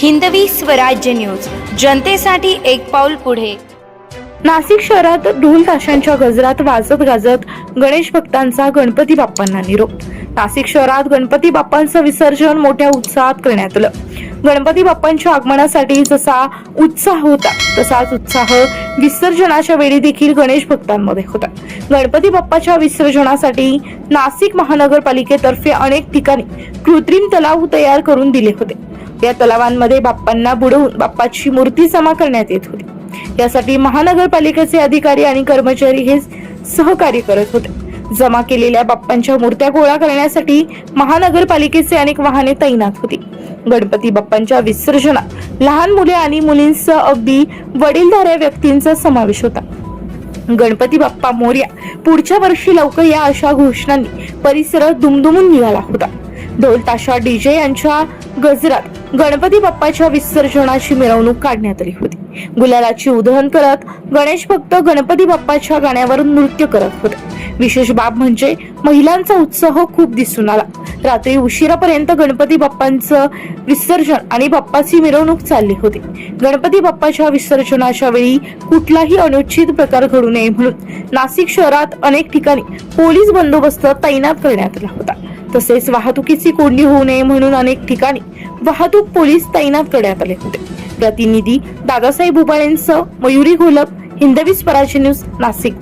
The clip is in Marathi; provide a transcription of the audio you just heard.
हिंदवी स्वराज्य न्यूज. जनतेसाठी एक पाऊल पुढे. नाशिक शहरात ढोल ताशांच्या गजरात वाजत गाजत गणेश भक्तांचा गणपती बाप्पांना निरोप. नाशिक शहरात गणपती बाप्पांचं विसर्जन मोठ्या उत्साहात करण्यात आलं. गणपती बाप्पांच्या आगमनासाठी जसा उत्साह होता तसाच उत्साह विसर्जनाच्या वेळी देखील गणेश भक्तांमध्ये होता. गणपती बाप्पाच्या विसर्जनासाठी नाशिक महानगरपालिकेतर्फे अनेक ठिकाणी कृत्रिम तलाव तयार करून दिले होते. या तलावांमध्ये बाप्पांना बुडवून बाप्पाची मूर्ती जमा करण्यात येत होती. यासाठी महानगरपालिकेचे अधिकारी आणि कर्मचारी हे सहकार्य करत होते. जमा केलेल्या बाप्पांच्या मूर्त्या गोळा करण्यासाठी महानगरपालिकेचे अनेक वाहने तैनात होती. गणपती बाप्पांच्या विसर्जनात लहान मुले आणि मुलींसह अगदी वडीलधाऱ्या व्यक्तींचा समावेश होता. गणपती बाप्पा मोर्या पुढच्या वर्षी लवकर या अशा घोषणांनी परिसर दुमदुमून निघाला होता. ढोल ताशा डीजे यांच्या गजरात गणपती बाप्पाच्या विसर्जनाची मिरवणूक काढण्यात आली होती. गुलालाची उधळण करत गणेश भक्त गणपती बाप्पाच्या गाण्यावर नृत्य करत होते. विशेष बाब म्हणजे महिलांचा उत्साह खूप दिसून आला. रात्री उशिरापर्यंत गणपती बाप्पांचं विसर्जन आणि बाप्पाची मिरवणूक चालली होती. गणपती बाप्पाच्या विसर्जनाच्या वेळी कुठलाही अनुचित प्रकार घडू नये म्हणून नाशिक शहरात अनेक ठिकाणी पोलीस बंदोबस्त तैनात करण्यात आला होता. तसेच वाहतुकीची कोंडी होऊ नये म्हणून अनेक ठिकाणी वाहतूक पोलीस तैनात करण्यात आले होते. प्रतिनिधी दादासाहेब उबाळेंसह मयुरी घोलप हिंदवी स्वराज्य न्यूज नाशिक.